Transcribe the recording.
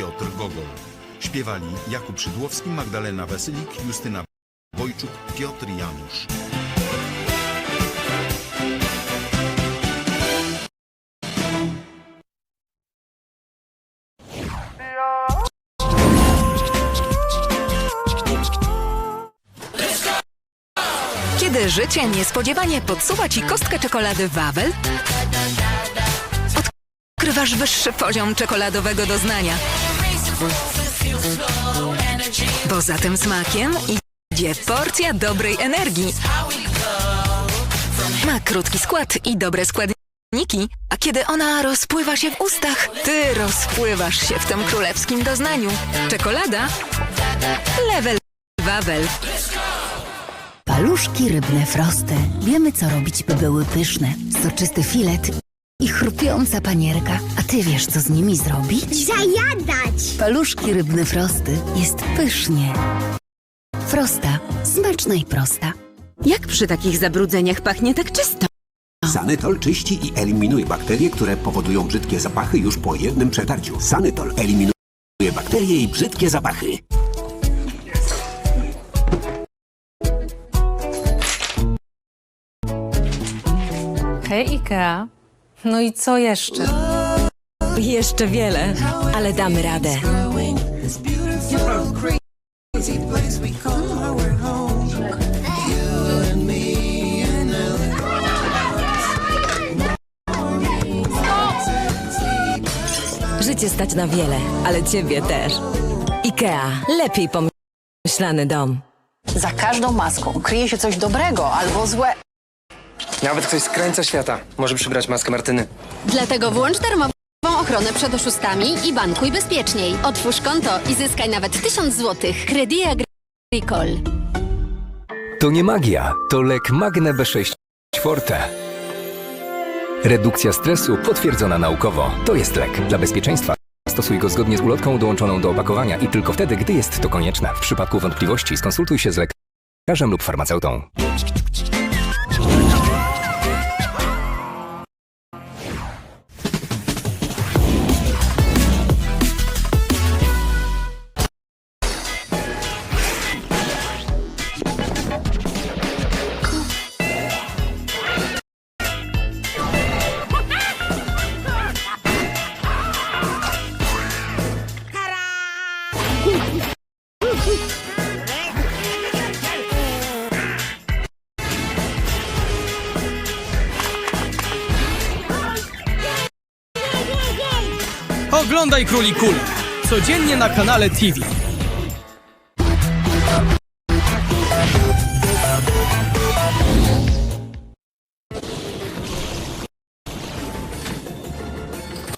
Piotr Gogol. Śpiewali Jakub Szydłowski, Magdalena Wesylik, Justyna Wojczuk, Piotr Janusz. Kiedy życie niespodziewanie podsuwa ci kostkę czekolady Wawel, odkrywasz wyższy poziom czekoladowego doznania. Bo za tym smakiem idzie porcja dobrej energii. Ma krótki skład i dobre składniki, a kiedy ona rozpływa się w ustach, ty rozpływasz się w tym królewskim doznaniu. Czekolada? Level Wawel. Paluszki rybne frosty. Wiemy, co robić, by były pyszne. Soczysty filet i chrupiąca panierka. A ty wiesz, co z nimi zrobić? Zajadać! Paluszki rybne frosty. Jest pysznie. Frosta. Smaczna i prosta. Jak przy takich zabrudzeniach pachnie tak czysto? Sanytol czyści i eliminuje bakterie, które powodują brzydkie zapachy już po jednym przetarciu. Sanytol eliminuje bakterie i brzydkie zapachy. Hej Ikea. No i co jeszcze? Jeszcze wiele, ale damy radę. Życie stać na wiele, ale ciebie też. IKEA. Lepiej pomyślany dom. Za każdą maską kryje się coś dobrego albo złe. Nawet ktoś z krańca świata może przybrać maskę Martyny. Dlatego włącz darmową ochronę przed oszustami i bankuj bezpieczniej. Otwórz konto i zyskaj nawet 1000 zł. Credit Agricole. To nie magia, to lek Magne B6 Forte. Redukcja stresu potwierdzona naukowo. To jest lek. Dla bezpieczeństwa stosuj go zgodnie z ulotką dołączoną do opakowania i tylko wtedy, gdy jest to konieczne. W przypadku wątpliwości skonsultuj się z lekarzem lub farmaceutą. Oglądaj Króli Kul. Codziennie na kanale TV.